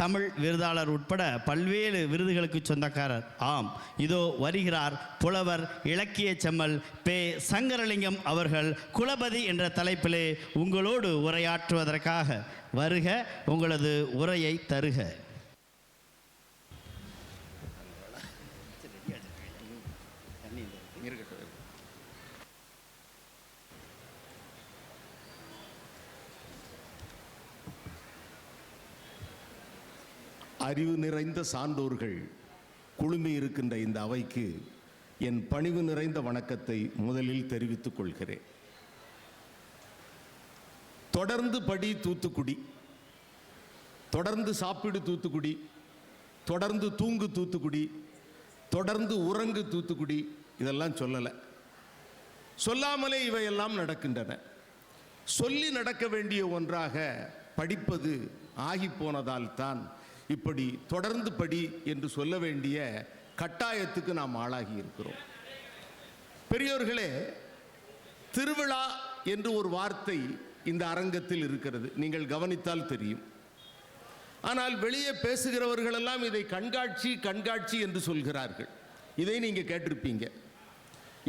தமிழ் விருதாளர் உட்பட பல்வேறு விருதுகளுக்கு சொந்தக்காரர். ஆம் இதோ வருகிறார் புலவர் இலக்கிய செம்மல் பே சங்கரலிங்கம் அவர்கள் குலபதி என்ற தலைப்பிலே உங்களோடு உரையாற்றுவதற்காக. வருக உங்களது உரையை தருக. அறிவு நிறைந்த சான்றோர்கள் குழுமி இருக்கின்ற இந்த அவைக்கு என் பணிவு நிறைந்த வணக்கத்தை முதலில் தெரிவித்துக் கொள்கிறேன். தொடர்ந்து படி தூத்துக்குடி தொடர்ந்து சாப்பிடு தூத்துக்குடி தொடர்ந்து தூங்கு தூத்துக்குடி தொடர்ந்து உறங்கு தூத்துக்குடி இதெல்லாம் சொல்லலை. சொல்லாமலே இவையெல்லாம் நடக்கின்றன. சொல்லி நடக்க வேண்டிய ஒன்றாக படிப்பது ஆகி போனதால் தான் இப்படி தொடர்ந்து படி என்று சொல்ல வேண்டிய கட்டாயத்துக்கு நாம் ஆளாகி இருக்கிறோம். பெரியோர்களே திருவிழா என்று ஒரு வார்த்தை இந்த அரங்கத்தில் இருக்கிறது. நீங்கள் கவனித்தால் தெரியும். ஆனால் வெளியே பேசுகிறவர்களெல்லாம் இதை கண்காட்சி கண்காட்சி என்று சொல்கிறார்கள். இதை நீங்கள் கேட்டிருப்பீங்க.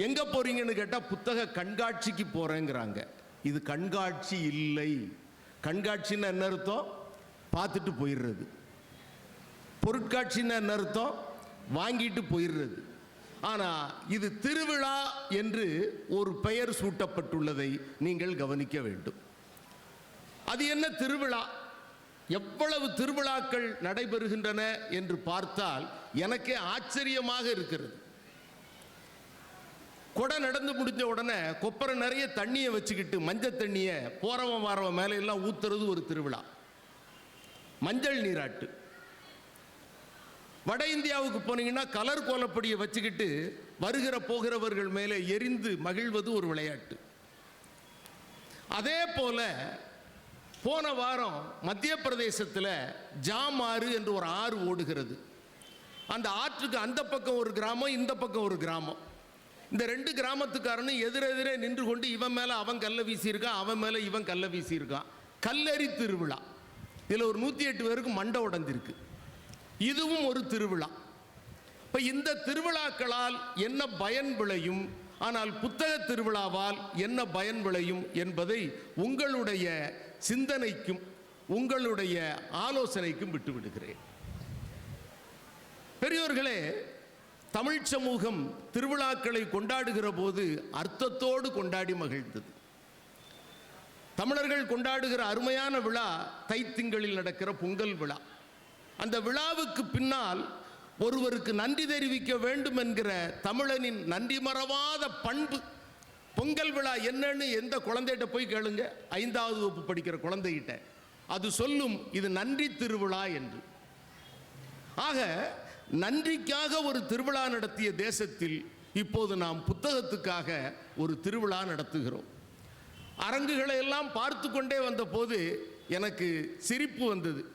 எங்கே போறீங்கன்னு கேட்டால் புத்தக கண்காட்சிக்கு போகிறேங்கிறாங்க இது கண்காட்சி இல்லை. கண்காட்சின்னு என்ன அர்த்தம்? பார்த்துட்டு போயிடுறது. பொருட்காட்சின்னு என்ன அர்த்தம்? வாங்கிட்டு போயிடுறது. ஆனால் இது திருவிழா என்று ஒரு பெயர் சூட்டப்பட்டுள்ளதை நீங்கள் கவனிக்க வேண்டும். அது என்ன திருவிழா? எவ்வளவு திருவிழாக்கள் நடைபெறுகின்றன என்று பார்த்தால் எனக்கே ஆச்சரியமாக இருக்கிறது. கொடை நடந்து முடிஞ்ச உடனே கொப்பரை நிறைய தண்ணியை வச்சுக்கிட்டு மஞ்சள் தண்ணியை போறவன் வாரவன் மேலே எல்லாம் ஊத்துறது ஒரு திருவிழா. மஞ்சள் நீராட்டு. வட இந்தியாவுக்கு போனீங்கன்னா கலர் கோலப்படியை வச்சுக்கிட்டு வருகிற போகிறவர்கள் மேலே எரிந்து மகிழ்வது ஒரு விளையாட்டு. அதே போல போன வாரம் மத்திய பிரதேசத்தில் ஜாம் ஆறு என்று ஒரு ஆறு ஓடுகிறது. அந்த ஆற்றுக்கு அந்த பக்கம் ஒரு கிராமம் இந்த பக்கம் ஒரு கிராமம். இந்த ரெண்டு கிராமத்துக்காரனும் எதிரெதிரே நின்று கொண்டு இவன் மேலே அவன் கல்லை வீசியிருக்கான் அவன் மேலே இவன் கல்லை வீசியிருக்கான். கல்லறி திருவிழா. இதில் ஒரு நூற்றி எட்டு பேருக்கு மண்டை உடஞ்சிருக்கு. இதுவும் ஒரு திருவிழா. இப்போ இந்த திருவிழாக்களால் என்ன பயன் விளையும்? ஆனால் புத்தக திருவிழாவால் என்ன பயன் விளையும் என்பதை உங்களுடைய சிந்தனைக்கும் உங்களுடைய ஆலோசனைக்கும் விட்டு விடுகிறேன் பெரியோர்களே தமிழ் சமூகம் திருவிழாக்களை கொண்டாடுகிற போது அர்த்தத்தோடு கொண்டாடி மகிழ்ந்தது. தமிழர்கள் கொண்டாடுகிற அருமையான விழா தைத்திங்களில் நடக்கிற பொங்கல் விழா. அந்த விழாவுக்கு பின்னால் ஒருவருக்கு நன்றி தெரிவிக்க வேண்டும் என்கிற தமிழனின் நன்றி மறவாத பண்பு. பொங்கல் விழா என்னன்னு எந்த குழந்தைகிட்ட போய் கேளுங்க. ஐந்தாவது வகுப்பு படிக்கிற குழந்தைகிட்ட. அது சொல்லும் இது நன்றி திருவிழா என்று. ஆக நன்றிக்காக ஒரு திருவிழா நடத்திய தேசத்தில் இப்போது நாம் புத்தகத்துக்காக ஒரு திருவிழா நடத்துகிறோம். அரங்குகளை எல்லாம் பார்த்து கொண்டே வந்தபோது எனக்கு சிரிப்பு வந்தது.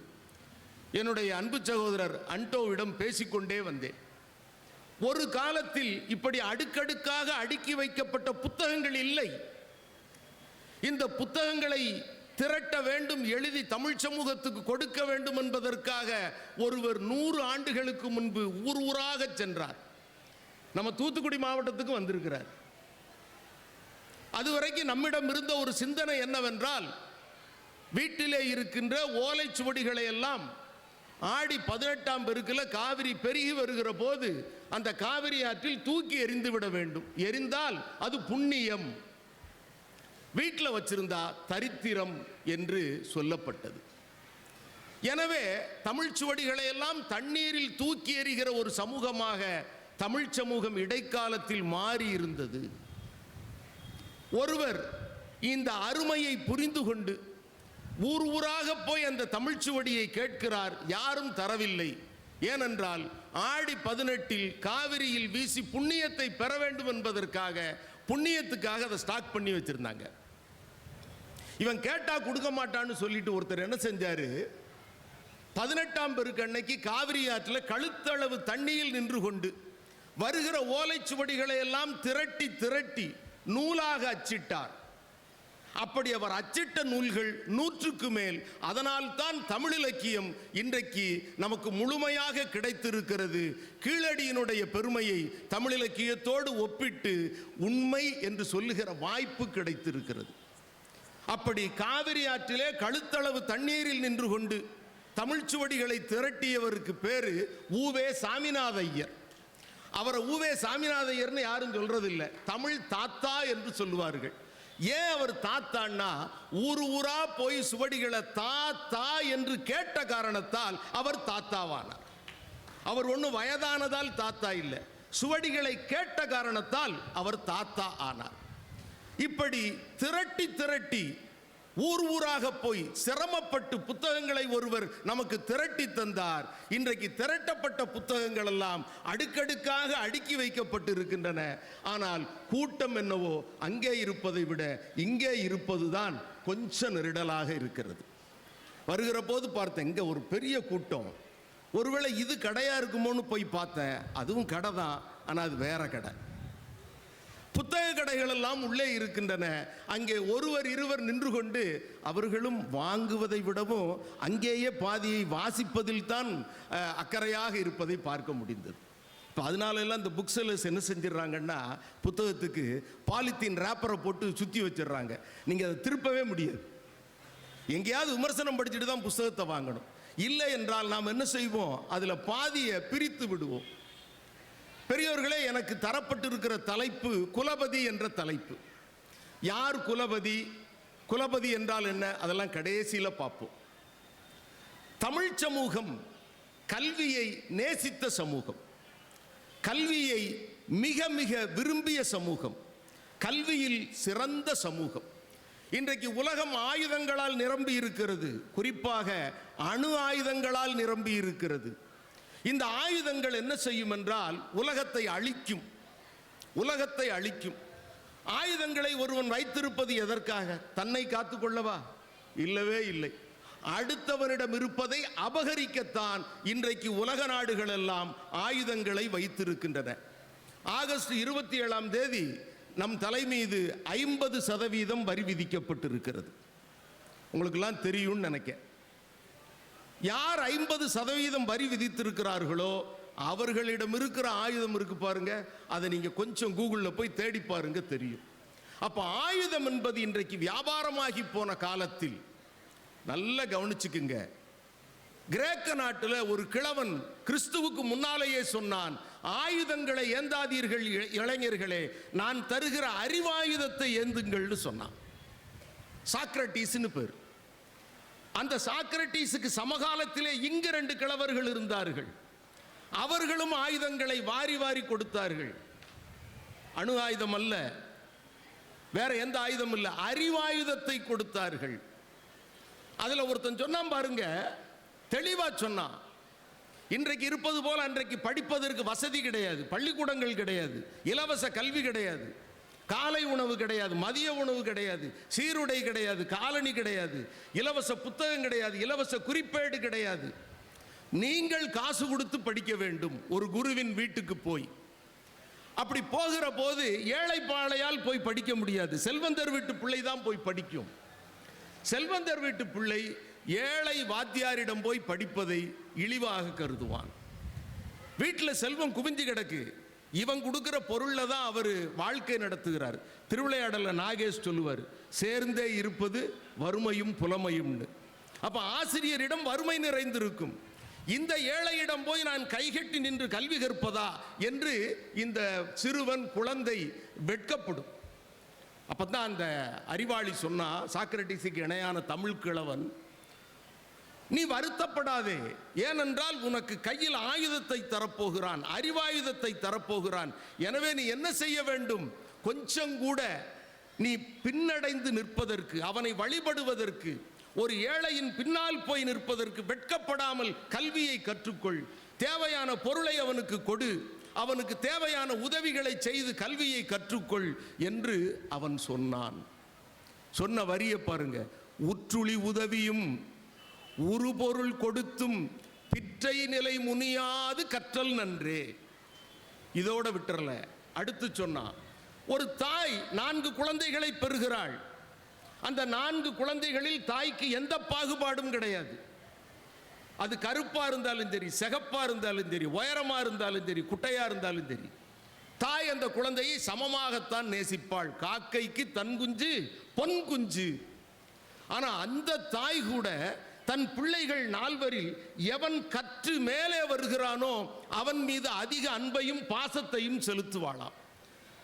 என்னுடைய அன்பு சகோதரர் அன்டோவிடம் பேசிக்கொண்டே வந்தேன். ஒரு காலத்தில் இப்படி அடுக்கடுக்காக அடுக்கி வைக்கப்பட்ட புத்தகங்கள் இல்லை. இந்த புத்தகங்களை திரட்ட வேண்டும் எழுதி தமிழ் சமூகத்துக்கு கொடுக்க வேண்டும் என்பதற்காக ஒருவர் நூறு ஆண்டுகளுக்கு முன்பு ஊர் ஊராக சென்றார். நம்ம தூத்துக்குடி மாவட்டத்துக்கு வந்திருக்கிறார். அதுவரைக்கும் நம்மிடம் இருந்த ஒரு சிந்தனை என்னவென்றால் வீட்டிலே இருக்கின்ற ஓலைச்சுவடிகளை எல்லாம் ஆடி பதினெட்டாம் பெருக்கில் காவிரி பெருகி வருகிற போது அந்த காவிரி ஆற்றில் தூக்கி எறிந்து விட வேண்டும். எரிந்தால் அது புண்ணியம். வீட்டில் வச்சிருந்தா தரித்திரம் என்று சொல்லப்பட்டது. எனவே தமிழ் சுவடிகளை எல்லாம் தண்ணீரில் தூக்கி எறிகிற ஒரு சமூகமாக தமிழ் சமூகம் இடைக்காலத்தில் மாறி இருந்தது. ஒருவர் இந்த அருமையை புரிந்து கொண்டு ஊர் ஊராக போய் அந்த தமிழ்ச்சுவடியை கேட்கிறார் யாரும் தரவில்லை. ஏனென்றால் ஆடி பதினெட்டில் காவிரியில் வீசி புண்ணியத்தை பெற வேண்டும் என்பதற்காக புண்ணியத்துக்காக அதை ஸ்டாக் பண்ணி வச்சிருந்தாங்க. இவன் கேட்டால் கொடுக்க மாட்டான்னு சொல்லிட்டு ஒருத்தர் என்ன செஞ்சார்? பதினெட்டாம் பெருக்கு அன்னைக்கு காவிரி ஆற்றில் கழுத்தளவு தண்ணியில் நின்று கொண்டு வருகிற ஓலைச்சுவடிகளை எல்லாம் திரட்டி திரட்டி நூலாக அச்சிட்டார். அப்படி அவர் அச்சிட்ட நூல்கள் நூற்றுக்கு மேல். அதனால் தான் தமிழ் இலக்கியம் இன்றைக்கு நமக்கு முழுமையாக கிடைத்திருக்கிறது. கீழடியினுடைய பெருமையை தமிழ் இலக்கியத்தோடு ஒப்பிட்டு உண்மை என்று சொல்லுகிற வாய்ப்பு கிடைத்திருக்கிறது. அப்படி காவிரி ஆற்றிலே கழுத்தளவு தண்ணீரில் நின்று கொண்டு தமிழ்ச்சுவடிகளை திரட்டியவருக்கு பேரு ஊவே சாமிநாதையர். அவரை ஊவே சாமிநாதையர்னு யாரும் சொல்றதில்லை. தமிழ் தாத்தா என்று சொல்லுவார்கள். ஏன் அவர் தாத்தான்னா ஊர் ஊரா போய் சுவடிகளை தாத்தா என்று கேட்ட காரணத்தால் அவர் தாத்தாவானார். அவர் ஒன்றும் வயதானதால் தாத்தா இல்லை. சுவடிகளை கேட்ட காரணத்தால் அவர் தாத்தா ஆனார். இப்படி திரட்டி திரட்டி ஊர் ஊராக போய் சிரமப்பட்டு புத்தகங்களை ஒருவர் நமக்கு திரட்டி தந்தார். இன்றைக்கு திரட்டப்பட்ட புத்தகங்கள் எல்லாம் அடுக்கடுக்காக அடுக்கி வைக்கப்பட்டு இருக்கின்றன ஆனால் கூட்டம் என்னவோ அங்கே இருப்பதை விட இங்கே இருப்பதுதான் கொஞ்சம் நெருடலாக இருக்கிறது. வருகிற போது பார்த்தேன் இங்கே ஒரு பெரிய கூட்டம். ஒருவேளை இது கடையாக இருக்குமோன்னு போய் பார்த்தேன். அதுவும் கடை தான் ஆனால் அது வேற கடை. புத்தக கடைகள் எல்லாம் உள்ளே இருக்கின்றன. அங்கே ஒருவர் இருவர் நின்று கொண்டு அவர்களும் வாங்குவதை விடவும் அங்கேயே பாதியை வாசிப்பதில் தான் அக்கறையாக இருப்பதை பார்க்க முடிந்தது. இப்போ அதனால எல்லாம் இந்த புக் செல்லர்ஸ் என்ன செஞ்சிடறாங்கன்னா புத்தகத்துக்கு பாலித்தீன் ரேப்பரை போட்டு சுற்றி வச்சிடுறாங்க. நீங்கள் அதை திருப்பவே முடியாது. எங்கேயாவது விமர்சனம் படிச்சுட்டு தான் புஸ்தகத்தை வாங்கணும். இல்லை என்றால் நாம் என்ன செய்வோம்? அதில் பாதியை பிரித்து விடுவோம். பெரியோர்களே எனக்கு தரப்பட்டிருக்கிற தலைப்பு குலபதி என்ற தலைப்பு. யார் குலபதி? குலபதி என்றால் என்ன? அதெல்லாம் கடைசியில் பார்ப்போம். தமிழ் சமூகம் கல்வியை நேசித்த சமூகம். கல்வியை மிக மிக விரும்பிய சமூகம். கல்வியில் சிறந்த சமூகம். இன்றைக்கு உலகம் ஆயுதங்களால் நிரம்பி இருக்கிறது குறிப்பாக அணு ஆயுதங்களால் நிரம்பி இருக்கிறது இந்த ஆயுதங்கள் என்ன செய்யும் என்றால் உலகத்தை அழிக்கும். உலகத்தை அழிக்கும். ஆயுதங்களை ஒருவன் வைத்திருப்பது எதற்காக? தன்னை காத்துக்கொள்ளவா இல்லவே இல்லை. அடுத்தவனிடம் இருப்பதை அபகரிக்கத்தான் இன்றைக்கு உலக நாடுகள் எல்லாம் ஆயுதங்களை வைத்திருக்கின்றன. ஆகஸ்ட் இருபத்தி ஏழாம் தேதி நம் தலை மீது ஐம்பது சதவீதம் வரி விதிக்கப்பட்டிருக்கிறது. உங்களுக்கெல்லாம் தெரியும்னு நினைக்கிறேன் யார் ஐம்பது சதவீதம் வரி விதித்திருக்கிறார்களோ அவர்களிடம் இருக்கிற ஆயுதம் இருக்கு பாருங்க. அதை நீங்க கொஞ்சம் கூகுளில் போய் தேடி பாருங்க தெரியும். அப்போ ஆயுதம் என்பது இன்றைக்கு வியாபாரமாகி போன காலத்தில் நல்லா கவனிச்சுக்குங்க. கிரேக்க நாட்டில் ஒரு கிழவன் கிறிஸ்துவுக்கு முன்னாலேயே சொன்னான் ஆயுதங்களை ஏந்தாதீர்கள் இ- இளைஞர்களே நான் தருகிற அறிவாயுதத்தை ஏந்துங்கள்னு சொன்னான். சாக்ரட்டிஸ்னு பேர். அந்த சாக்ரட்டீஸுக்கு சமகாலத்திலே இங்கு ரெண்டு கிழவர்கள் இருந்தார்கள். அவர்களும் ஆயுதங்களை வாரி வாரி கொடுத்தார்கள். அணு ஆயுதம் அல்ல வேற எந்த ஆயுதம் இல்லை அறிவாயுதத்தை கொடுத்தார்கள். அதில் ஒருத்தன் சொன்னான் பாருங்க தெளிவாக சொன்னான். இன்றைக்கு இருப்பது போல் அன்றைக்கு படிப்பதற்கு வசதி கிடையாது பள்ளிக்கூடங்கள் கிடையாது இலவச கல்வி கிடையாது. காலை உணவு கிடையாது மதிய உணவு கிடையாது சீருடை கிடையாது காலணி கிடையாது இலவச புத்தகம் கிடையாது இலவச குறிப்பேடு கிடையாது. நீங்கள் காசு கொடுத்து படிக்க வேண்டும் ஒரு குருவின் வீட்டுக்கு போய். அப்படி போகிற போது ஏழை பாழையால் போய் படிக்க முடியாது. செல்வந்தர் வீட்டு பிள்ளை தான் போய் படிக்கும். செல்வந்தர் வீட்டு பிள்ளை ஏழை வாத்தியாரிடம் போய் படிப்பதை இழிவாக கருதுவான். வீட்டில் செல்வம் குவிஞ்சு கிடக்கு. இவன் கொடுக்குற பொருளில் தான் அவர் வாழ்க்கை நடத்துகிறார். திருவிளையாடலில் நாகேஷ் சொல்லுவார் சேர்ந்தே இருப்பது வறுமையும் புலமையும்னு. அப்போ ஆசிரியரிடம் வறுமை நிறைந்திருக்கும். இந்த ஏழையிடம் போய் நான் கைகட்டி நின்று கல்வி கற்பதா என்று இந்த சிறுவன் குழந்தை வெட்கப்படும். அப்போ தான் அந்த அறிவாளி சொன்னா சாக்ரட்டிஸுக்கு இணையான தமிழ் கிழவன் நீ வருத்தப்படாதே. ஏனென்றால் உனக்கு கையில் ஆயுதத்தை தரப்போகிறான் அறிவாயுதத்தை தரப்போகிறான். எனவே நீ என்ன செய்ய வேண்டும்? கொஞ்சம் கூட நீ பின்னடைந்து நிற்பதற்கு அவனை வழிபடுவதற்கு ஒரு ஏழையின் பின்னால் போய் நிற்பதற்கு வெட்கப்படாமல் கல்வியை கற்றுக்கொள். தேவையான பொருளை அவனுக்கு கொடு. அவனுக்கு தேவையான உதவிகளை செய்து கல்வியை கற்றுக்கொள் என்று அவன் சொன்னான். சொன்ன வரியை பாருங்க. உற்றுளி உதவியும் உருபொருள் கொடுத்தும் பிற்றை நிலை முனியாது கற்றல் நன்றே. இதோட விட்டுறல. அடுத்து சொன்னான் ஒரு தாய் நான்கு குழந்தைகளை பெறுகிறாள். அந்த நான்கு குழந்தைகளில் தாய்க்கு எந்த பாகுபாடும் கிடையாது. அது கருப்பாக இருந்தாலும் சரி செகப்பாக இருந்தாலும் சரி உயரமாக இருந்தாலும் சரி குட்டையாக இருந்தாலும் சரி தாய் அந்த குழந்தையை சமமாகத்தான் நேசிப்பாள். காக்கைக்கு தன் குஞ்சு பொன் குஞ்சு. ஆனால் அந்த தாய் கூட தன் பிள்ளைகள் நால்வரில் எவன் கற்று மேலே வருகிறானோ அவன் மீது அதிக அன்பையும் பாசத்தையும் செலுத்துவாளாம்.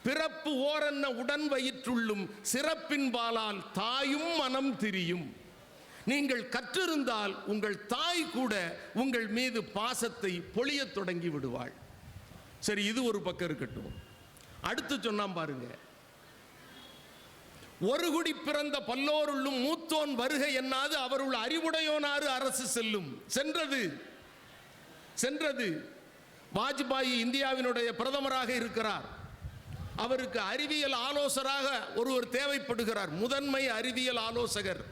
பிறப்பு ஓரென்ன உடன் வயிற்றுள்ளும் சிறப்பின்பாலால் தாயும் மனம் திரியும். நீங்கள் கற்றிருந்தால் உங்கள் தாய் கூட உங்கள் மீது பாசத்தை பொழியத் தொடங்கி விடுவாள். சரி இது ஒரு பக்கம் இருக்கட்டும். அடுத்து சொன்னான் பாருங்க. ஒரு குடி பிறந்த பல்லோருள்ளும் மூத்தோன் வருகை என்னாது? அவருள் அறிவுடையோனாறு அரசு செல்லும். சென்றது. சென்றது. வாஜ்பாயி இந்தியாவினுடைய பிரதமராக இருக்கிறார். அவருக்கு அறிவியல் ஆலோசராக ஒருவர் தேவைப்படுகிறார். முதன்மை அறிவியல் ஆலோசகர்.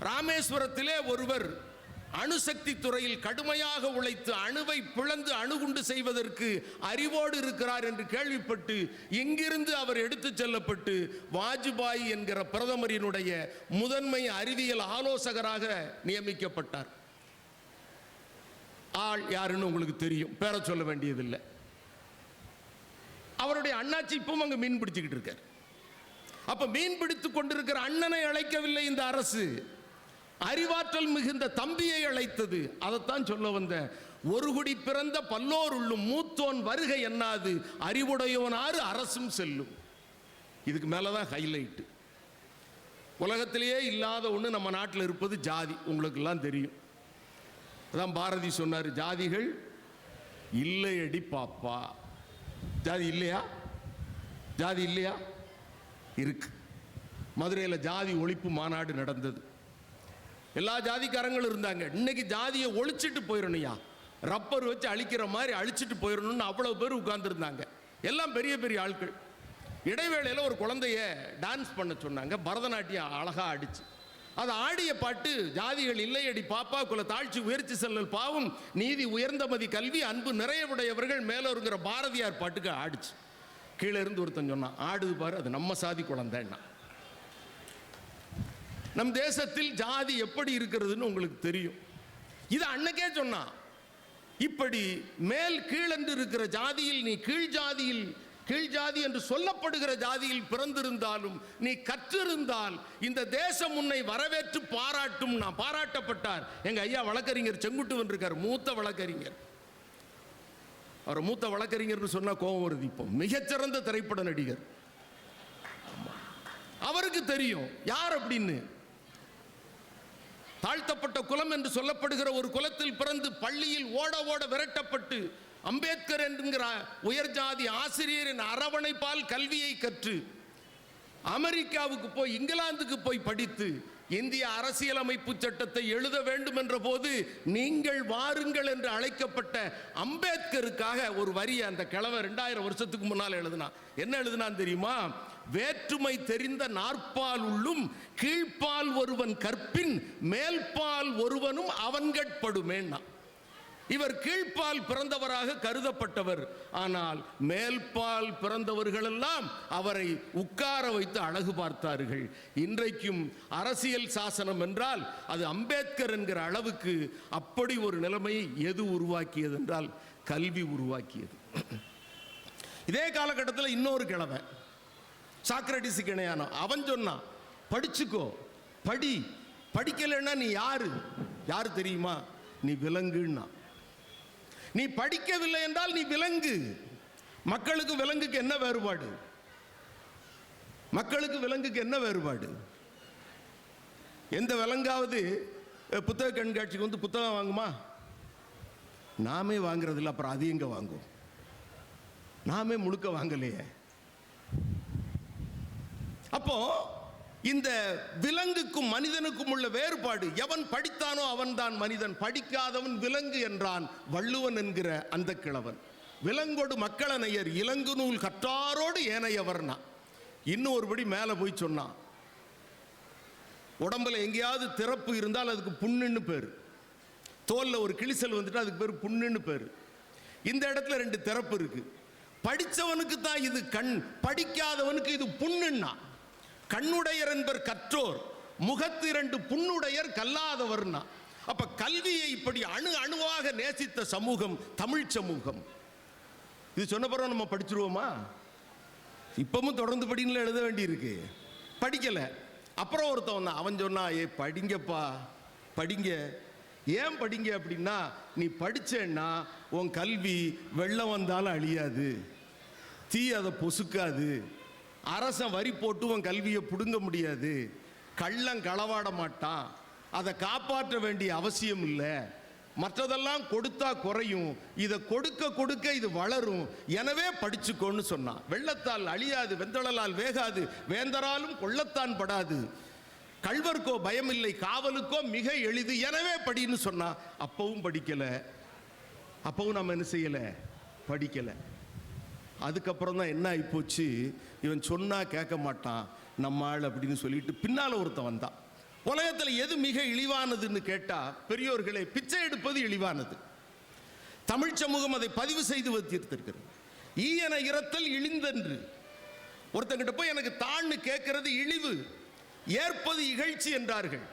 ராமேஸ்வரத்திலே ஒருவர் அணுசக்தி துறையில் கடுமையாக உழைத்து அணுவை பிளந்து அணுகுண்டு செய்வதற்கு அறிவோடு இருக்கிறார் என்று கேள்விப்பட்டு இங்கிருந்து அவர் எடுத்துச் செல்லப்பட்டு வாஜ்பாய் என்கிற பிரதமரினுடைய முதன்மை அறிவியல் ஆலோசகராக நியமிக்கப்பட்டார். ஆள் யாருன்னு உங்களுக்கு தெரியும். பேர சொல்ல வேண்டியதில்லை. அவருடைய அண்ணாச்சி இப்பவும் அங்கே மீன் பிடிச்சிக்கிட்டு இருக்கார். அப்போ மீன் பிடித்து கொண்டிருக்கிற அண்ணனை அழைக்கவில்லை இந்த அரசு. அறிவாற்றல் மிகுந்த தம்பியை அழைத்தது. அதைத்தான் சொல்ல வந்த ஒரு குடி பிறந்த பல்லோருள்ளும் மூத்தோன் வருகை என்னாது? அறிவுடையவனாறு அரசும் செல்லும். இதுக்கு மேலே தான் ஹைலைட்டு உலகத்திலேயே இல்லாத ஒன்று நம்ம நாட்டில் இருப்பது ஜாதி. உங்களுக்கெல்லாம் தெரியும். அதான் பாரதி சொன்னார் ஜாதிகள் இல்லையடி பாப்பா. ஜாதி இல்லையா? ஜாதி இல்லையா? இருக்கு. மதுரையில் ஜாதி ஒழிப்பு மாநாடு நடந்தது. எல்லா ஜாதிக்காரங்களும் இருந்தாங்க. இன்னைக்கு ஜாதியை ஒழிச்சிட்டு போயிடணும்யா ரப்பர் வச்சு அழிக்கிற மாதிரி அழிச்சிட்டு போயிடணும்னு அவ்வளோ பேர் உட்கார்ந்துருந்தாங்க. எல்லாம் பெரிய பெரிய ஆட்கள். இடைவேளையில் ஒரு குழந்தைய டான்ஸ் பண்ண சொன்னாங்க. பரதநாட்டியம் அழகாக ஆடிச்சு. அது ஆடிய பாட்டு ஜாதிகள் இல்லையடி பாப்பா குல தாழ்ச்சி உயர்ச்சி செல்லல் பாவம் நீதி உயர்ந்தமதி கல்வி அன்பு நிறையவுடையவர்கள் மேலோருங்கிற பாரதியார் பாட்டுக்கு ஆடிச்சு. கீழே இருந்து ஒருத்தன் சொன்னான் ஆடுது பாரு அது நம்ம சாதி குழந்தைன்னா. நம் தேசத்தில் ஜாதி எப்படி இருக்கிறதுன்னு உங்களுக்கு தெரியும். இது அன்னைக்கே சொன்னான் இப்படி மேல் கீழென்று இருக்கிற ஜாதியில் நீ கீழ் ஜாதியில் கீழ் ஜாதி என்று சொல்லப்படுகிற ஜாதியில் பிறந்திருந்தாலும் நீ கற்றிருந்தால் இந்த தேசம் உன்னை வரவேற்று பாராட்டும். நான் பாராட்டப்பட்டார். எங்க ஐயா வழக்கறிஞர் செங்குட்டுவன் இருக்கார் மூத்த வழக்கறிஞர். அவர் மூத்த வழக்கறிஞர்னு சொன்னா கோபம் வருது இப்போ. மிகச்சிறந்த திரைப்பட நடிகர். அவருக்கு தெரியும். யார் அப்படின்னு? தாழ்த்தப்பட்ட குலம் என்று சொல்லப்படுகிற ஒரு குலத்தில் பிறந்து பள்ளியில் ஓட ஓட விரட்டப்பட்டு அம்பேத்கர் என்கிற உயர் ஜாதி ஆசிரியரின் அரவணைப்பால் கல்வியை கற்று அமெரிக்காவுக்கு போய் இங்கிலாந்துக்கு போய் படித்து இந்திய அரசியலமைப்பு சட்டத்தை எழுத வேண்டும் என்ற போது நீங்கள் வாருங்கள் என்று அழைக்கப்பட்ட அம்பேத்கருக்காக ஒரு வரியை அந்த கிழவன் ரெண்டாயிரம் வருஷத்துக்கு முன்னால் எழுதினான். என்ன எழுதினான் தெரியுமா? வேற்றுமை தெரிந்த நாற்பால் உள்ளும் கீழ்ப்பால் ஒருவன் கற்பின் மேல்பால் ஒருவனும் அவன்கட்படுமேன்னா. இவர் கீழ்ப்பால் பிறந்தவராக கருதப்பட்டவர். ஆனால் மேல்பால் பிறந்தவர்களெல்லாம் அவரை உட்கார வைத்து அழகு பார்த்தார்கள். இன்றைக்கும் அரசியல் சாசனம் என்றால் அது அம்பேத்கர் என்கிற அளவுக்கு அப்படி ஒரு நிலைமையை எது உருவாக்கியது என்றால் கல்வி உருவாக்கியது. இதே காலகட்டத்தில் இன்னொரு கிழமை. சாக்ரட்டிஸுக்கு இணையானோ அவன் சொன்னான் படிச்சுக்கோ படி. படிக்கலைன்னா நீ யாரு? யாரு தெரியுமா? நீ விலங்குன்னா. நீ படிக்கவில்லை என்றால் நீ விலங்கு. மக்களுக்கு விலங்குக்கு என்ன வேறுபாடு? மக்களுக்கு விலங்குக்கு என்ன வேறுபாடு? எந்த விலங்காவது புத்தக கண்காட்சிக்கு வந்து புத்தகம் வாங்குமா? நாமே வாங்குறதில்ல. அப்புறம் அது எங்கே வாங்கும்? நாமே முழுக்க வாங்கலையே. அப்போ இந்த விலங்குக்கும் மனிதனுக்கும் உள்ள வேறுபாடு எவன் படித்தானோ அவன்தான் மனிதன் படிக்காதவன் விலங்கு என்றான் வள்ளுவன் என்கிற அந்த கிழவன். விலங்கோடு மக்களனையர் இலங்கு நூல் கற்றாரோடு ஏனையவர்னா. இன்னும் ஒருபடி மேலே போய் சொன்னான். உடம்புல எங்கேயாவது திறப்பு இருந்தால் அதுக்கு புண்ணுன்னு பேர். தோல்ல ஒரு கிழிசல் வந்துட்டு அதுக்கு பேர் புண்ணுன்னு பேர். இந்த இடத்துல ரெண்டு திறப்பு இருக்குது படித்தவனுக்கு தான் இது கண் படிக்காதவனுக்கு இது புண்ணுன்னா. கண்ணுடையர் என்பர் கற்றோர் முகத்து இரண்டு புண்ணுடையர் கல்லாதவர்னா. அப்ப கல்வியை இப்படி அணு அணுவாக நேசித்த சமூகம் தமிழ் சமூகம். இது சொன்ன பிறகு நம்ம படிச்சிருவோமா? இப்பவும் தொடர்ந்து படின்னு எழுத வேண்டியிருக்கு. படிக்கல. அப்புறம் ஒருத்தவன் அவன் சொன்னா ஏ படிங்கப்பா. படிங்க. ஏன் படிங்க அப்படின்னா நீ படிச்சேன்னா உன் கல்வி வெள்ளம் வந்தாலும் அழியாது. தீ அதை பொசுக்காது. அரசன் வரி போட்டு கல்வியை பிடுங்க முடியாது. கள்ளம் களவாட மாட்டான். அதை காப்பாற்ற வேண்டிய அவசியம் இல்லை. மற்றதெல்லாம் கொடுத்தா குறையும். இதை கொடுக்க கொடுக்க இது வளரும். எனவே படிச்சுக்கோன்னு சொன்னான். வெள்ளத்தால் அழியாது வெந்தளலால் வேகாது வேந்தராலும் கொள்ளத்தான் படாது. கல்வர்க்கோ பயமில்லை காவலுக்கோ மிக எளிது. எனவே படின்னு சொன்னா அப்பவும் படிக்கலை. அப்பவும் நம்ம என்ன செய்யலை? படிக்கலை. அதுக்கப்புறம் தான் என்ன ஆகிப்போச்சு இவன் சொன்னால் கேட்க மாட்டான். நம்ம ஆள் அப்படின்னு சொல்லிட்டு பின்னால் ஒருத்தன் வந்தான். உலகத்தில் எது மிக இழிவானதுன்னு கேட்டால் பெரியோர்களே பிச்சை எடுப்பது இழிவானது. தமிழ் சமூகம் அதை பதிவு செய்து வைத்திருக்கிறது ஈயன இரத்தல் இழிந்தன்று. ஒருத்தங்கிட்ட போய் எனக்கு தான்னு கேட்கறது இழிவு. ஏற்பது இகழ்ச்சி என்றார்கள்.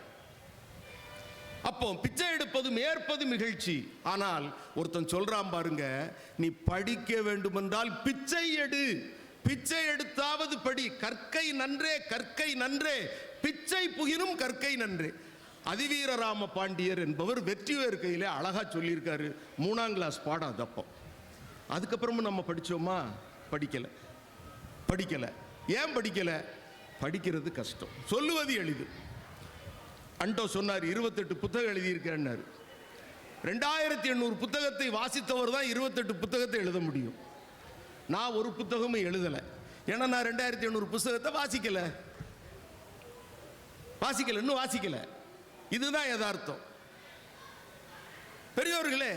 அப்போ பிச்சை எடுப்பதும் மேற்பது நிகழ்ச்சி ஆனால் ஒருத்தன் சொல்றான் பாருங்க நீ படிக்க வேண்டுமென்றால் பிச்சை எடு. பிச்சை எடுத்தாவது படி. கற்கை நன்றே கற்கை நன்றே. பிச்சை புகினும் கற்கை நன்றே. அதிவீரராம பாண்டியர் என்பவர் வெற்றி கையிலே அழகாக சொல்லியிருக்காரு. மூணாம் கிளாஸ் பாடம் அது அப்போ. அதுக்கப்புறமும் நம்ம படித்தோமா படிக்கலை. படிக்கலை. ஏன் படிக்கலை? படிக்கிறது கஷ்டம். சொல்லுவது எளிது. அண்டோ சொன்னார் இருபத்தெட்டு புத்தகம் எழுதியிருக்கேன்னாரு ரெண்டாயிரத்தி எண்ணூறு புத்தகத்தை வாசித்தவர் தான் இருபத்தெட்டு புத்தகத்தை எழுத முடியும். நான் ஒரு புத்தகமும் எழுதலை. ஏன்னா நான் ரெண்டாயிரத்தி எண்ணூறு புத்தகத்தை வாசிக்கலை. வாசிக்கலை இன்னும் வாசிக்கலை. இதுதான் யதார்த்தம். பெரியோர்களே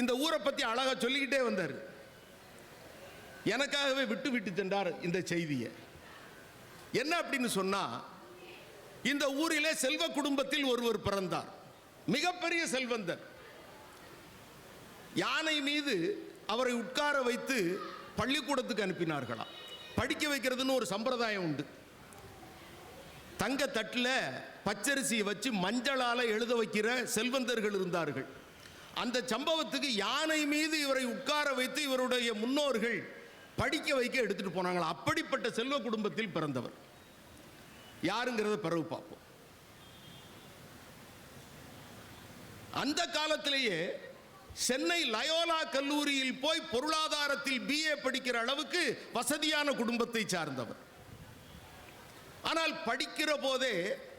இந்த ஊரை பற்றி அழகாக சொல்லிக்கிட்டே வந்தார். எனக்காகவே விட்டு விட்டு சென்றார் இந்த செய்தியை. என்ன அப்படின்னு சொன்னால் இந்த ஊரிலே செல்வ குடும்பத்தில் ஒருவர் பிறந்தார். மிகப்பெரிய செல்வந்தர். யானை மீது அவரை உட்கார வைத்து பள்ளிக்கூடத்துக்கு அனுப்பினார்களாம் படிக்க வைக்கிறதுன்னு ஒரு சம்பிரதாயம் உண்டு. தங்க தட்டில் பச்சரிசியை வச்சு மஞ்சளால் எழுத வைக்கிற செல்வந்தர்கள் இருந்தார்கள். அந்த சம்பவத்துக்கு யானை மீது இவரை உட்கார வைத்து இவருடைய முன்னோர்கள் படிக்க வைக்க எடுத்துகிட்டு போனாங்களா. அப்படிப்பட்ட செல்வ குடும்பத்தில் பிறந்தவர். யாருங்கிறத பிறகு பார்ப்போம். அந்த காலத்திலேயே சென்னை லயோலா கல்லூரியில் போய் பொருளாதாரத்தில் பிஏ படிக்கிற அளவுக்கு வசதியான குடும்பத்தை சார்ந்தவர். ஆனால் படிக்கிற போதே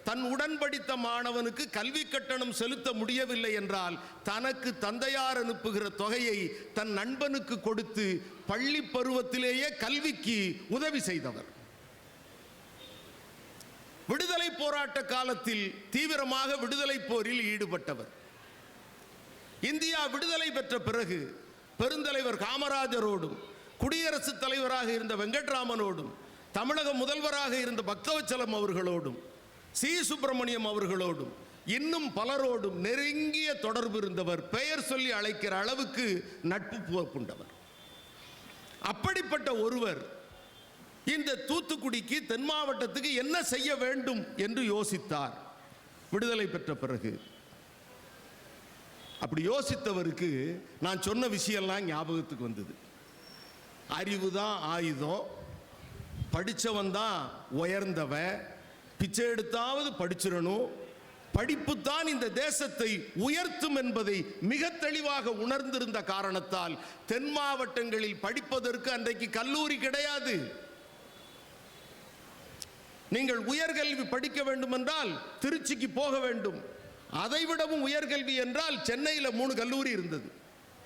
தன் உடன் படித்த மாணவனுக்கு கல்வி கட்டணம் செலுத்த முடியவில்லை என்றால் தனக்கு தந்தையார் அனுப்புகிற தொகையை தன் நண்பனுக்கு கொடுத்து பள்ளி பருவத்திலேயே கல்விக்கு உதவி செய்தவர். விடுதலை போராட்ட காலத்தில் தீவிரமாக விடுதலை போரில் ஈடுபட்டவர். இந்தியா விடுதலை பெற்ற பிறகு பெருந்தலைவர் காமராஜரோடும் குடியரசுத் தலைவராக இருந்த வெங்கட்ராமனோடும் தமிழக முதல்வராக இருந்த பக்தவச்சலம் அவர்களோடும் சி. சுப்பிரமணியம் அவர்களோடும் இன்னும் பலரோடும் நெருங்கிய தொடர்பு இருந்தவர் பெயர் சொல்லி அழைக்கிற அளவுக்கு நட்பு கொண்டவர் அப்படிப்பட்ட ஒருவர் இந்த தூத்துக்குடிக்கு தென் மாவட்டத்துக்கு என்ன செய்ய வேண்டும் என்று யோசித்தார். விடுதலை பெற்ற பிறகு. அப்படி யோசித்தவருக்கு நான் சொன்ன விஷயம்லாம் ஞாபகத்துக்கு வந்தது. அறிவு தான் ஆயுதம். படித்தவன் தான் உயர்ந்தவன். பிச்சை எடுத்தாவது படிச்சிடணும். படிப்பு தான் இந்த தேசத்தை உயர்த்தும் என்பதை மிக தெளிவாக உணர்ந்திருந்த காரணத்தால் தென் மாவட்டங்களில் படிப்பதற்கு அன்றைக்கு கல்லூரி கிடையாது. நீங்கள் உயர்கல்வி படிக்க வேண்டுமென்றால் திருச்சிக்கு போக வேண்டும். அதைவிடவும் உயர்கல்வி என்றால் சென்னையில் மூணு கல்லூரி இருந்தது.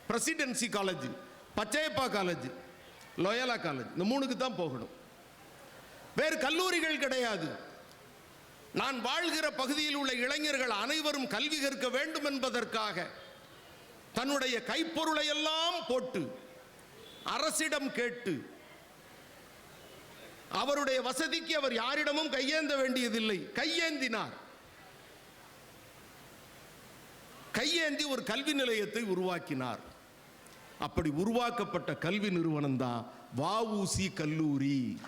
Presidency College Pachaiyappa College Loyola College இந்த மூணுக்கு தான் போகணும். வேறு கல்லூரிகள் கிடையாது. நான் வாழ்கிற பகுதியில் உள்ள இளைஞர்கள் அனைவரும் கல்வி கற்க வேண்டும் என்பதற்காக தன்னுடைய கைப்பொருளை எல்லாம் போட்டு அரசிடம் கேட்டு அவருடைய வசதிக்கு அவர் யாரிடமும் கையேந்த வேண்டியதில்லை. கையேந்தினார். கையேந்தி ஒரு கல்வி நிலையத்தை உருவாக்கினார். அப்படி உருவாக்கப்பட்ட கல்வி நிறுவனம் தான் வஉசி கல்லூரி.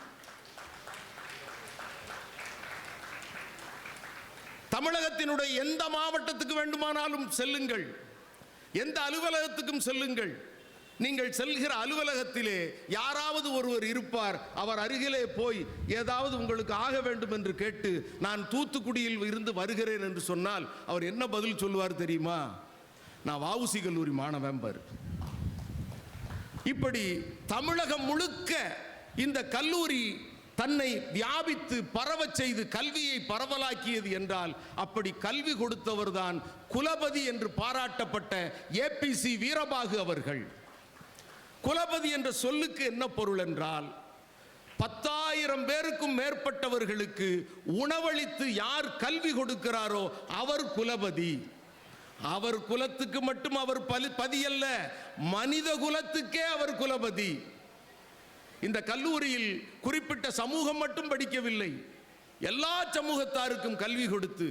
தமிழகத்தினுடைய எந்த மாவட்டத்துக்கு வேண்டுமானாலும் செல்லுங்கள். எந்த அலுவலகத்துக்கும் செல்லுங்கள். நீங்கள் செல்கிற அலுவலகத்திலே யாராவது ஒருவர் இருப்பார். அவர் அருகிலே போய் ஏதாவது உங்களுக்கு ஆக வேண்டும் என்று கேட்டு நான் தூத்துக்குடியில் இருந்து வருகிறேன் என்று சொன்னால் அவர் என்ன பதில் சொல்லுவார் தெரியுமா? நான் வாவுசி கல்லூரி மாணவன் பாரு. இப்படி தமிழகம் முழுக்க இந்த கல்லூரி தன்னை வியாபித்து பரவச் செய்து கல்வியை பரவலாக்கியது என்றால் அப்படி கல்வி கொடுத்தவர்தான் குலபதி என்று பாராட்டப்பட்ட ஏபிசி வீரபாகு அவர்கள். குலபதி என்ற சொல்லுக்கு என்ன பொருள் என்றால் பத்தாயிரம் பேருக்கும் மேற்பட்டவர்களுக்கு உணவளித்து யார் கல்வி கொடுக்கிறாரோ அவர் குலபதி. அவர் குலத்துக்கு மட்டும் அவர் பலி பதியல்ல மனித குலத்துக்கே அவர் குலபதி. இந்த கல்லூரியில் குறிப்பிட்ட சமூகம் மட்டும் படிக்கவில்லை எல்லா சமூகத்தாருக்கும் கல்வி கொடுத்து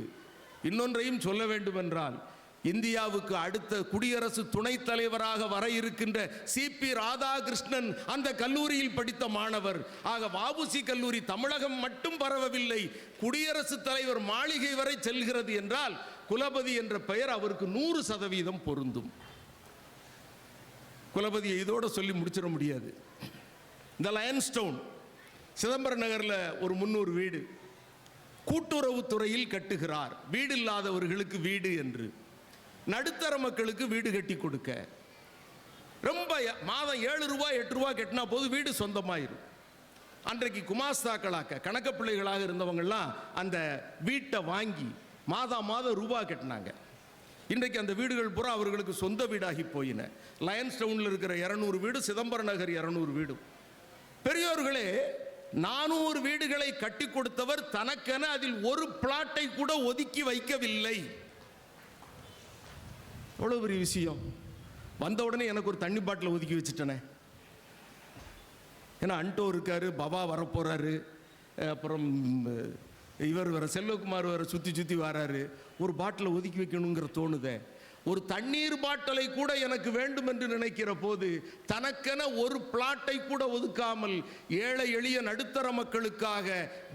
இன்னொன்றையும் சொல்ல வேண்டுமென்றால் இந்தியாவுக்கு அடுத்த குடியரசு துணைத் தலைவராக வர இருக்கின்ற சிபி ராதாகிருஷ்ணன் அந்த கல்லூரியில் படித்த மாணவர். ஆக வாபுசி கல்லூரி தமிழகம் மட்டும் பரவவில்லை. குடியரசுத் தலைவர் மாளிகை வரை செல்கிறது என்றால் குலபதி என்ற பெயர் அவருக்கு நூறு சதவீதம் பொருந்தும். குலபதியை இதோட சொல்லி முடிச்சிட முடியாது. இந்த லயன்ஸ்டோன் சிதம்பரம் நகரில் ஒரு முன்னூறு வீடு. கூட்டுறவுத்துறையில் கட்டுகிறார். வீடு இல்லாதவர்களுக்கு வீடு என்று. நடுத்தர மக்களுக்கு வீடு கட்டி கொடுக்க. ரொம்ப மாதம் ஏழு ரூபா எட்டு ரூபா கட்டினா போது வீடு சொந்தமாயிரும். அன்றைக்கு குமாஸ்தாக்களாக்க கணக்க பிள்ளைகளாக இருந்தவங்கள்லாம் அந்த வீட்டை வாங்கி மாதா மாதம் ரூபா கட்டினாங்க. இன்றைக்கு அந்த வீடுகள் பூரா அவர்களுக்கு சொந்த வீடாகி போயின. லயன்ஸ் டவுனில் இருக்கிற இரநூறு வீடு சிதம்பரம் நகர் இரநூறு வீடு பெரியோர்களே நானூறு வீடுகளை கட்டி கொடுத்தவர் தனக்கென அதில் ஒரு பிளாட்டை கூட ஒதுக்கி வைக்கவில்லை. எவ்வளோ பெரிய விஷயம்? வந்த உடனே எனக்கு ஒரு தண்ணி பாட்டில் ஒதுக்கி வச்சுட்டேனே. ஏன்னா அன்டோ இருக்காரு பவா வரப்போகிறாரு அப்புறம் இவர் வர செல்வகுமார் வர சுற்றி சுற்றி வராரு. ஒரு பாட்டிலை ஒதுக்கி வைக்கணுங்கிற தோணுதே. ஒரு தண்ணீர் பாட்டலை கூட எனக்கு வேண்டும் என்று நினைக்கிற போது தனக்கென ஒரு பிளாட்டை கூட ஒதுக்காமல் ஏழை எளிய நடுத்தர மக்களுக்காக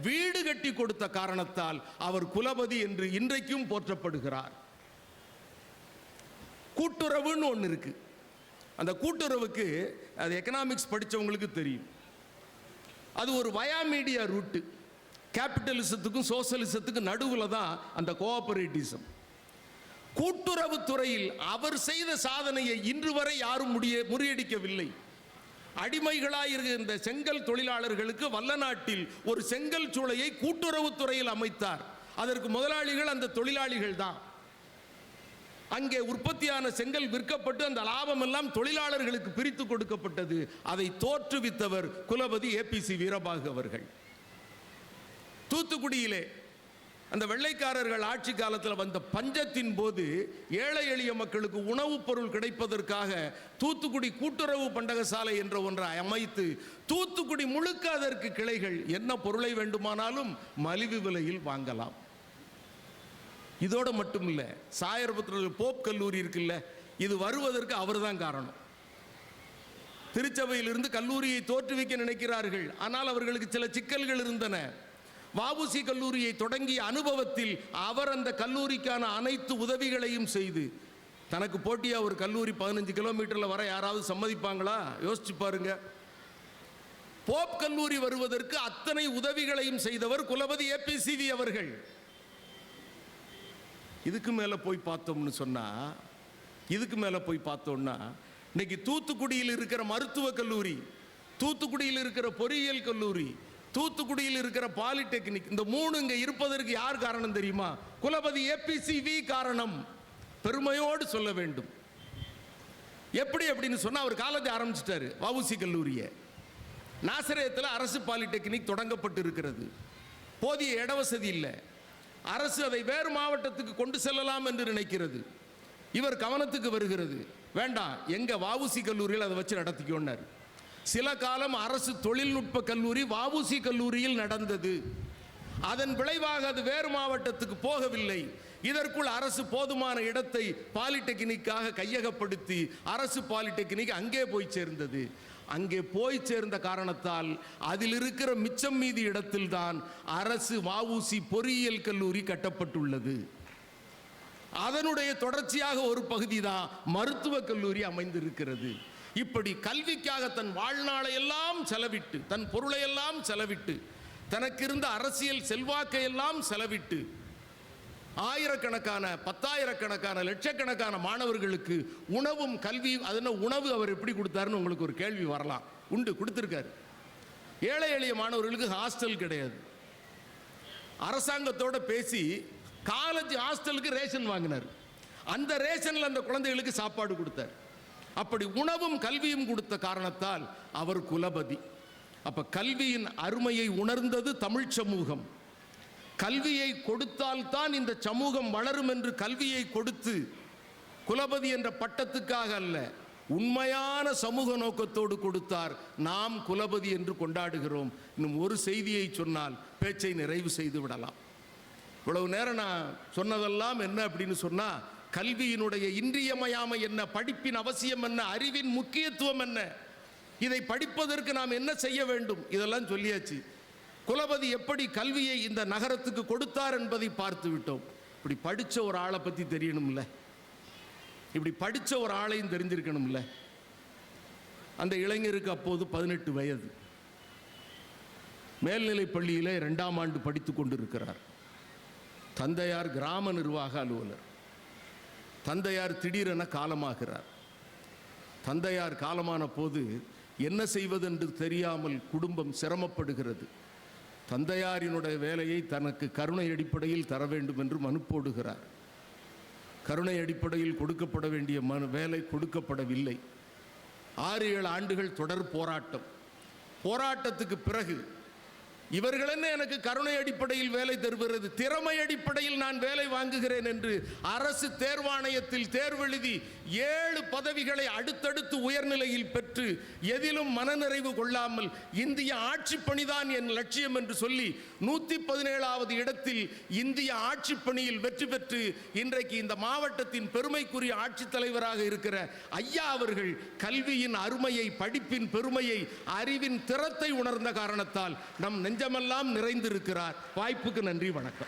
வீடு கட்டி கொடுத்த காரணத்தால் அவர் குலபதி என்று இன்றைக்கும் போற்றப்படுகிறார். கூட்டுறவுன்னு ஒன்று இருக்குது அந்த கூட்டுறவுக்கு அது எக்கனாமிக்ஸ் படித்தவங்களுக்கு தெரியும். அது ஒரு வயா மீடியா ரூட்டு கேபிட்டலிசத்துக்கும் சோசலிசத்துக்கும் நடுவில் தான் அந்த கோஆபரேட்டிசம் கூட்டுறவு துறையில் அவர் செய்த சாதனையை இன்று வரை யாரும் முடிய முறியடிக்கவில்லை. அடிமைகளாயிருக்கிற இந்த செங்கல் தொழிலாளர்களுக்கு வல்ல நாட்டில் ஒரு செங்கல் சூளையை கூட்டுறவு துறையில் அமைத்தார். அதற்கு முதலாளிகள் அந்த தொழிலாளிகள் தான். அங்கே உற்பத்தியான செங்கல் விற்கப்பட்டு அந்த லாபம் எல்லாம் தொழிலாளர்களுக்கு பிரித்து கொடுக்கப்பட்டது. அதை தோற்றுவித்தவர் குலபதி ஏபிசி வீரபாகு அவர்கள். தூத்துக்குடியிலே அந்த வெள்ளைக்காரர்கள் ஆட்சி காலத்தில் வந்த பஞ்சத்தின் போது ஏழை எளிய மக்களுக்கு உணவுப் பொருள் கிடைப்பதற்காக தூத்துக்குடி கூட்டுறவு பண்டகசாலை என்ற ஒன்றை அமைத்து தூத்துக்குடி முழுக்க அதற்கு கிளைகள். என்ன பொருளை வேண்டுமானாலும் மலிவு விலையில் வாங்கலாம். இதோடு மட்டும் இல்லை சாயர்புத்திரில் போப் கல்லூரி இருக்குல்ல இது வருவதற்கு அவர் தான் காரணம். திருச்சபையிலிருந்து கல்லூரியை தோற்றுவிக்க நினைக்கிறார்கள் ஆனால் அவர்களுக்கு சில சிக்கல்கள் இருந்தன. வாவுசி கல்லூரியை தொடங்கிய அனுபவத்தில் அவர் அந்த கல்லூரிக்கான அனைத்து உதவிகளையும் செய்து தனக்கு போட்டியாக ஒரு கல்லூரி பதினஞ்சு கிலோமீட்டரில் வர யாராவது சம்மதிப்பாங்களா? யோசிச்சு பாருங்க. போப் கல்லூரி வருவதற்கு அத்தனை உதவிகளையும் செய்தவர் குலபதி ஏபிசிவி அவர்கள். இதுக்கு மேலே போய் பார்த்தோம்னு சொன்னால் இதுக்கு மேலே போய் பார்த்தோம்னா இன்னைக்கு தூத்துக்குடியில் இருக்கிற மருத்துவக் கல்லூரி தூத்துக்குடியில் இருக்கிற பொறியியல் கல்லூரி தூத்துக்குடியில் இருக்கிற பாலிடெக்னிக் இந்த மூணு இங்கே இருப்பதற்கு யார் காரணம் தெரியுமா? குலபதி ஏபிசிவி காரணம். பெருமையோடு சொல்ல வேண்டும். எப்படி அப்படின்னு சொன்னால் அவர் காலேஜ் ஆரம்பிச்சிட்டாரு வவுசி கல்லூரியை. நாசரேத்தில் அரசு பாலிடெக்னிக் தொடங்கப்பட்டு இருக்கிறது போதிய இடவசதி இல்லை. அரசு அதை வேறு மாவட்டத்துக்கு கொண்டு செல்லலாம் என்று நினைக்கிறது. இவர் கவனத்துக்கு வருகிறது. வேண்டாம் எங்கள் வாவுசி கல்லூரியில் அதை வச்சு நடத்திக்கோன்னார். சில காலம் அரசு தொழில்நுட்ப கல்லூரி வாவுசி கல்லூரியில் நடந்தது. அதன் விளைவாக அது வேறு மாவட்டத்துக்கு போகவில்லை. இதற்குள் அரசு போதுமான இடத்தை பாலிடெக்னிக்காக கையகப்படுத்தி அரசு பாலிடெக்னிக் அங்கே போய் சேர்ந்தது. அங்கே போய் சேர்ந்த காரணத்தால் அதில் இருக்கிற மிச்சம் மீதி இடத்தில்தான் அரசு வஉசி பொறியியல் கல்லூரி கட்டப்பட்டுள்ளது. அதனுடைய தொடர்ச்சியாக ஒரு பகுதி தான் மருத்துவக் கல்லூரி அமைந்திருக்கிறது. இப்படி கல்விக்காக தன் வாழ்நாளையெல்லாம் செலவிட்டு தன் பொருளை எல்லாம் செலவிட்டு தனக்கு இருந்த அரசியல் செல்வாக்கை எல்லாம் செலவிட்டு ஆயிரக்கணக்கான பத்தாயிரக்கணக்கான லட்சக்கணக்கான மாணவர்களுக்கு உணவும் கல்வி அதன உணவு அவர் எப்படி கொடுத்தாருன்னு உங்களுக்கு ஒரு கேள்வி வரலாம். உண்டு கொடுத்துருக்காரு. ஏழை எளிய மாணவர்களுக்கு ஹாஸ்டல் கிடையாது. அரசாங்கத்தோட பேசி காலேஜ் ஹாஸ்டலுக்கு ரேஷன் வாங்கினார். அந்த ரேஷனில் அந்த குழந்தைகளுக்கு சாப்பாடு கொடுத்தார். அப்படி உணவும் கல்வியும் கொடுத்த காரணத்தால் அவர் குலபதி. அப்போ கல்வியின் அருமையை உணர்ந்தது தமிழ் சமூகம். கல்வியை கொடுத்தால்தான் இந்த சமூகம் வளரும் என்று கல்வியை கொடுத்து குலபதி என்ற பட்டத்துக்காக அல்ல உண்மையான சமூக நோக்கத்தோடு கொடுத்தார். நாம் குலபதி என்று கொண்டாடுகிறோம். இன்னும் ஒரு செய்தியை சொன்னால் பேச்சை நிறைவு செய்து விடலாம். இவ்வளவு நேரம் நான் சொன்னதெல்லாம் என்ன அப்படின்னு சொன்னால் கல்வியினுடைய இன்றியமையாமை என்ன படிப்பின் அவசியம் என்ன அறிவின் முக்கியத்துவம் என்ன இதை படிப்பதற்கு நாம் என்ன செய்ய வேண்டும்? இதெல்லாம் சொல்லியாச்சு. குலபதி எப்படி கல்வியை இந்த நகரத்துக்கு கொடுத்தார் என்பதை பார்த்து விட்டோம். இப்படி படித்த ஒரு ஆளை பற்றி தெரியணும்ல. இப்படி படித்த ஒரு ஆளையும் தெரிஞ்சிருக்கணும்ல. அந்த இளைஞருக்கு அப்போது பதினெட்டு வயது. மேல்நிலை பள்ளியிலே ரெண்டாம் ஆண்டு படித்து கொண்டிருக்கிறார். தந்தையார் கிராம நிர்வாக அலுவலர். தந்தையார் திடீரென காலமாகிறார். தந்தையார் காலமான போது என்ன செய்வதென்று தெரியாமல் குடும்பம் சிரமப்படுகிறது. தந்தையாரினுடைய வேலையை தனக்கு கருணை அடிப்படையில் தர வேண்டும் என்று மனு போடுகிறார். கருணை அடிப்படையில் கொடுக்கப்பட வேண்டிய மனு வேலை கொடுக்கப்படவில்லை. ஆறு ஏழு ஆண்டுகள் தொடர் போராட்டம். போராட்டத்துக்கு பிறகு இவர்கள் என்ன எனக்கு கருணை அடிப்படையில் வேலை தருகிறது? திறமை அடிப்படையில் நான் வேலை வாங்குகிறேன் என்று அரசு தேர்வாணையத்தில் தேர்வெழுதி ஏழு பதவிகளை அடுத்தடுத்து உயர்நிலையில் பெற்று எதிலும் மனநிறைவு கொள்ளாமல் இந்திய ஆட்சி பணிதான் என் லட்சியம் என்று சொல்லி நூத்தி பதினேழாவது இடத்தில் இந்திய ஆட்சி பணியில் வெற்றி பெற்று இன்றைக்கு இந்த மாவட்டத்தின் பெருமைக்குரிய ஆட்சித் தலைவராக இருக்கிற ஐயா அவர்கள் கல்வியின் அருமையை படிப்பின் பெருமையை அறிவின் திறத்தை உணர்ந்த காரணத்தால் நம் நெஞ்சமெல்லாம் நிறைந்திருக்கிறார். வாய்ப்புக்கு நன்றி வணக்கம்.